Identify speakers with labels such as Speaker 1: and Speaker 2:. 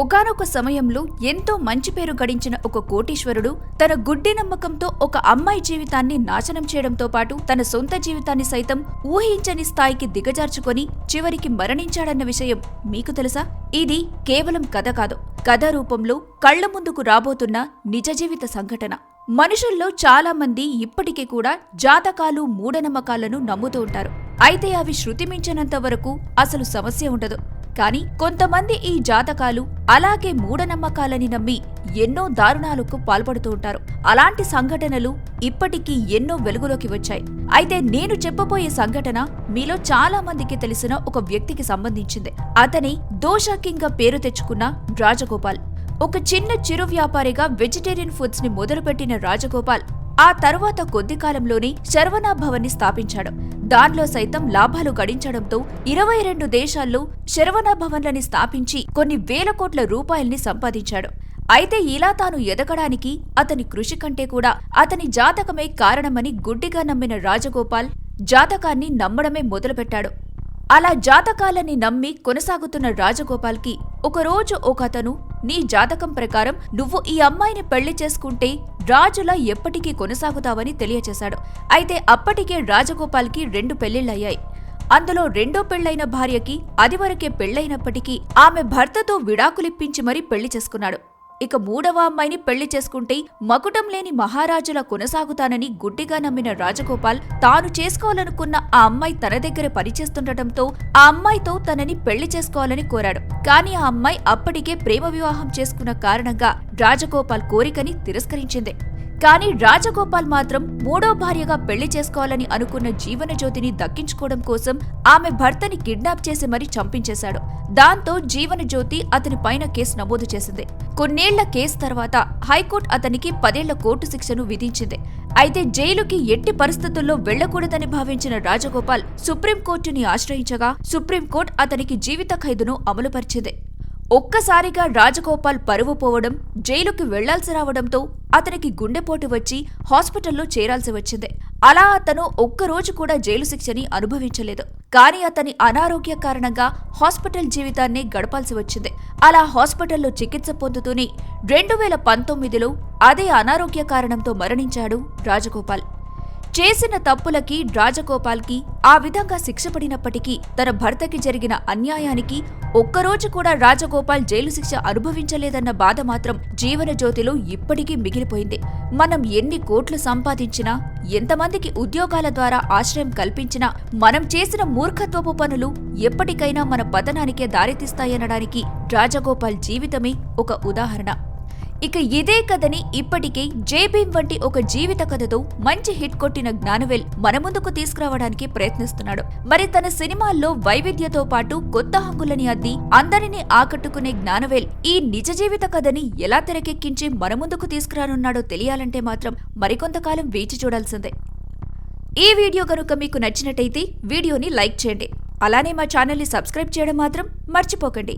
Speaker 1: ఒకానొక సమయంలో ఎంతో మంచి పేరు గడించిన ఒక కోటీశ్వరుడు తన గుడ్డి నమ్మకంతో ఒక అమ్మాయి జీవితాన్ని నాశనం చేయడంతో పాటు తన సొంత జీవితాన్ని సైతం ఊహించని స్థాయికి దిగజార్చుకొని చివరికి మరణించాడన్న విషయం మీకు తెలుసా? ఇది కేవలం కథ కాదు. కథ రూపంలో కళ్ళ ముందుకు రాబోతున్న నిజ జీవిత సంఘటన. మనుషుల్లో చాలామంది ఇప్పటికీ కూడా జాతకాలు మూఢనమ్మకాలను నమ్ముతూ ఉంటారు. అయితే అవి శృతి మించినంత వరకు అసలు సమస్య ఉండదు. కానీ కొంతమంది ఈ జాతకాలు అలాగే మూఢనమ్మకాలని నమ్మి ఎన్నో దారుణాలకు పాల్పడుతూ ఉంటారు. అలాంటి సంఘటనలు ఇప్పటికీ ఎన్నో వెలుగులోకి వచ్చాయి. అయితే నేను చెప్పబోయే సంఘటన మీలో చాలా మందికి తెలిసిన ఒక వ్యక్తికి సంబంధించింది. అతని దోషకింగా పేరు తెచ్చుకున్న రాజగోపాల్. ఒక చిన్న చిరు వ్యాపారిగా వెజిటేరియన్ ఫుడ్స్ని మొదలుపెట్టిన రాజగోపాల్ ఆ తరువాత కొద్ది కాలంలోనే శరవణ భవన్ని స్థాపించాడు. దానిలో సైతం లాభాలు గడించడంతో ఇరవై రెండు దేశాల్లో శరవణ భవన్లని స్థాపించి కొన్ని వేల కోట్ల రూపాయల్ని సంపాదించాడు. అయితే ఇలా తాను ఎదగడానికి అతని కృషి కంటే కూడా అతని జాతకమే కారణమని గుడ్డిగా నమ్మిన రాజగోపాల్ జాతకాన్ని నమ్మడమే మొదలుపెట్టాడు. అలా జాతకాలని నమ్మి కొనసాగుతున్న రాజగోపాల్కి ఒకరోజు ఒక అతను నీ జాతకం ప్రకారం నువ్వు ఈ అమ్మాయిని పెళ్ళి చేసుకుంటే రాజులా ఎప్పటికీ కొనసాగుతావని తెలియచేశాడు. అయితే అప్పటికే రాజగోపాల్కి రెండు పెళ్ళిళ్ళయ్యాయి అందులో రెండో పెళ్ళైన భార్యకి అదివరకే పెళ్ళైనప్పటికీ ఆమె భర్తతో విడాకులిప్పించి మరీ పెళ్ళి చేసుకున్నాడు. ఇక మూడవ అమ్మాయిని పెళ్ళి చేసుకుంటే మకుటం లేని మహారాజులా కొనసాగుతానని గుడ్డిగా నమ్మిన రాజగోపాల్ తాను చేసుకోవాలనుకున్న ఆ అమ్మాయి తన దగ్గర పనిచేస్తుండటంతో ఆ అమ్మాయితో తనని పెళ్ళి చేసుకోవాలని కోరాడు. కానీ ఆ అమ్మాయి అప్పటికే ప్రేమ వివాహం చేసుకున్న కారణంగా రాజగోపాల్ కోరికని తిరస్కరించింది. కానీ రాజగోపాల్ మాత్రం మూడో భార్యగా పెళ్ళి చేసుకోవాలని అనుకున్న జీవనజ్యోతిని దక్కించుకోవడం కోసం ఆమె భర్తని కిడ్నాప్ చేసి మరీ చంపించేశాడు. దాంతో జీవనజ్యోతి అతని పైన కేసు నమోదు చేసింది. కొన్నేళ్ళ కేసు తర్వాత హైకోర్టు అతనికి పదేళ్ళ కోర్టు శిక్షను విధించింది. అయితే జైలుకి ఎట్టి పరిస్థితుల్లో వెళ్ళకూడదని భావించిన రాజగోపాల్ సుప్రీంకోర్టుని ఆశ్రయించగా సుప్రీంకోర్టు అతనికి జీవిత ఖైదును అమలుపరిచింది. ఒక్కసారిగా రాజగోపాల్ పరువు పోవడం జైలుకి వెళ్ళాల్సి రావడంతో అతనికి గుండెపోటు వచ్చి హాస్పిటల్లో చేరాల్సి వచ్చింది. అలా అతను ఒక్కరోజు కూడా జైలు శిక్షని అనుభవించలేదు. కానీ అతని అనారోగ్య కారణంగా హాస్పిటల్ జీవితాన్ని గడపాల్సి వచ్చింది. అలా హాస్పిటల్లో చికిత్స పొందుతూనే రెండు వేల పంతొమ్మిదిలో అదే అనారోగ్య కారణంతో మరణించాడు రాజగోపాల్. చేసిన తప్పులకి రాజగోపాల్కి ఆ విధంగా శిక్ష పడినప్పటికీ తన భర్తకి జరిగిన అన్యాయానికి ఒక్కరోజు కూడా రాజగోపాల్ జైలు శిక్ష అనుభవించలేదన్న బాధ మాత్రం జీవన జ్యోతిలో ఇప్పటికీ మిగిలిపోయింది. మనం ఎన్ని కోట్లు సంపాదించినా ఎంతమందికి ఉద్యోగాల ద్వారా ఆశ్రయం కల్పించినా మనం చేసిన మూర్ఖత్వపు పనులు ఎప్పటికైనా మన పతనానికే దారితీస్తాయనడానికి రాజగోపాల్ జీవితమే ఒక ఉదాహరణ. ఇక ఇదే కథని ఇప్పటికే జేబీమ్ వంటి ఒక జీవిత కథతో మంచి హిట్ కొట్టిన జ్ఞానవేల్ మన ముందుకు తీసుకురావడానికి ప్రయత్నిస్తున్నాడు. మరి తన సినిమాల్లో వైవిధ్యతో పాటు కొత్త హంగులని అద్ది అందరినీ ఆకట్టుకునే జ్ఞానవేల్ ఈ నిజ జీవిత కథని ఎలా తెరకెక్కించి మన ముందుకు తీసుకురానున్నాడో తెలియాలంటే మాత్రం మరికొంతకాలం వేచి చూడాల్సిందే. ఈ వీడియో కనుక మీకు నచ్చినట్టయితే వీడియోని లైక్ చేయండి. అలానే మా ఛానల్ని సబ్స్క్రైబ్ చేయడం మాత్రం మర్చిపోకండి.